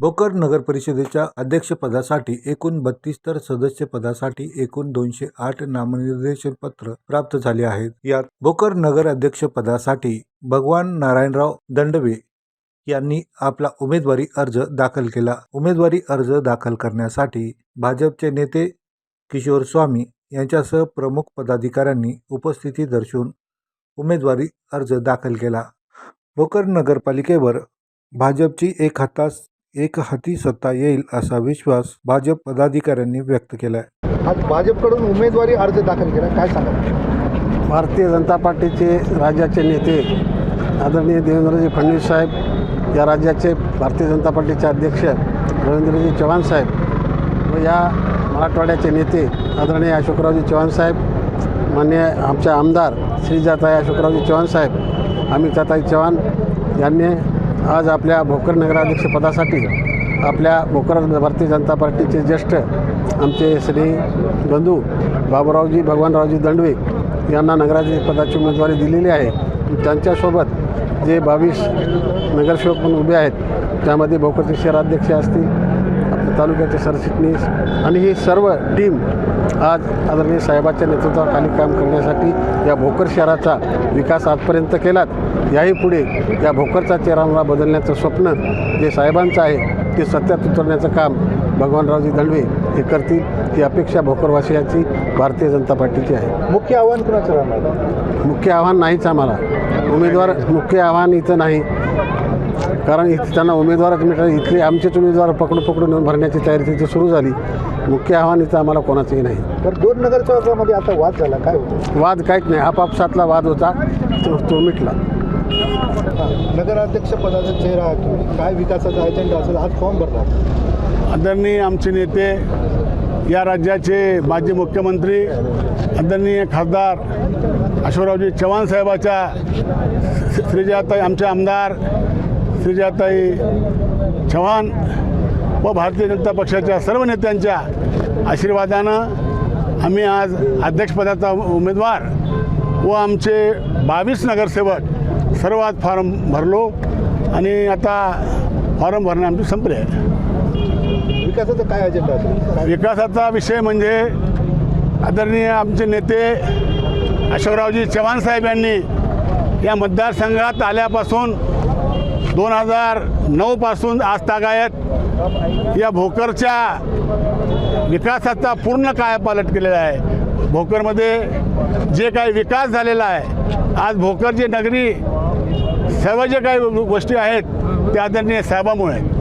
भोकर नगर परिषदेच्या अध्यक्षपदासाठी एकूण बत्तीस तर सदस्यपदासाठी एकूण दोनशे आठ नामनिर्देशन पत्र प्राप्त झाले आहेत. यात भोकर नगर अध्यक्षपदासाठी भगवान नारायणराव दंडवे यांनी आपला उमेदवारी अर्ज दाखल केला. उमेदवारी अर्ज दाखल करण्यासाठी भाजपचे नेते किशोर स्वामी यांच्यासह प्रमुख पदाधिकाऱ्यांनी उपस्थिती दर्शवून उमेदवारी अर्ज दाखल केला. भोकर नगरपालिकेवर भाजपची एक हातास एक हाती सत्ता येईल असा विश्वास भाजप पदाधिकाऱ्यांनी व्यक्त केला आज भाजपकडून उमेदवारी अर्ज दाखल केला काय सांगा भारतीय जनता पार्टीचे राज्याचे नेते आदरणीय देवेंद्रजी फडणवीस साहेब या राज्याचे भारतीय जनता पार्टीचे अध्यक्ष रवींद्रजी चव्हाण साहेब व या मराठवाड्याचे नेते आदरणीय अशोकरावजी चव्हाण साहेब मान्य आमच्या आमदार श्रीजाताई अशोकरावजी चव्हाण साहेब अमिताताई चव्हाण यांनी आज आपल्या भोकर नगराध्यक्षपदासाठी आपल्या भोकर भारतीय जनता पार्टीचे ज्येष्ठ आमचे श्री बंधू बाबूरावजी भगवानरावजी दंडवे यांना नगराध्यक्षपदाची उमेदवारी दिलेली आहे. त्यांच्यासोबत जे बावीस नगरसेवक पण उभे आहेत त्यामध्ये भोकरचे शहराध्यक्ष असतील तालुक्याचे सरचिटणीस आणि ही सर्व टीम आज आदरणीय साहेबाच्या नेतृत्वाखाली काम करण्यासाठी या भोकर शहराचा विकास आजपर्यंत केलात. याही पुढे या भोकरचा चेहरा बदलण्याचं स्वप्न जे साहेबांचं आहे ते सत्यात उतरण्याचं काम भगवानरावजी दंडवे हे करतील ही अपेक्षा भोकरवासियांची भारतीय जनता पार्टीची आहे. मुख्य आव्हान कुणाचं राहणार? मुख्य आव्हान नाहीच आम्हाला. उमेदवार मुख्य आव्हान इथं नाही. कारण इथे त्यांना उमेदवारच मिळतात इथले आमचेच उमेदवार पकडून पकडून नेऊन भरण्याची तयारी तिथे सुरू झाली. मुख्य आव्हान इथं आम्हाला कोणाचंही नाही. तर दोन नगरसेवकामध्ये आता वाद झाला. काय होतं? वाद काहीच नाही. आपापसातला वाद होता. तो तो मिटला. नगराध्यक्ष पदाचा चेहरा आहे तुम्ही. काय विकासाचा अजेंडा असेल आज फॉर्म भरला. आदरणीय आमचे नेते या राज्याचे माजी मुख्यमंत्री आदरणीय खासदार अशोकरावजी चव्हाण साहेबाच्या श्रीजाताई आमचे आमदार श्रीजाताई चव्हाण व भारतीय जनता पक्षाच्या सर्व नेत्यांच्या आशीर्वादानं आम्ही आज अध्यक्षपदाचा उमेदवार व आमचे बावीस नगरसेवक सर्व आज फॉर्म भरलो आणि आता फॉर्म भरणे आमचे संपले. आहे विकासाचा काय अजेंडा विकासाचा विषय म्हणजे आदरणीय आमचे नेते अशोकरावजी चव्हाण साहेब यांनी या मतदारसंघात आल्यापासून दोन हजार नऊपासून आज तागायत या भोकरच्या विकासाचा पूर्ण कायापालट केलेला आहे भोकरमध्ये जे काही विकास झालेला आहे आज भोकरची नगरी सर्व जे काही गोष्टी आहेत त्या आदरणीय साहेबामुळे आहेत.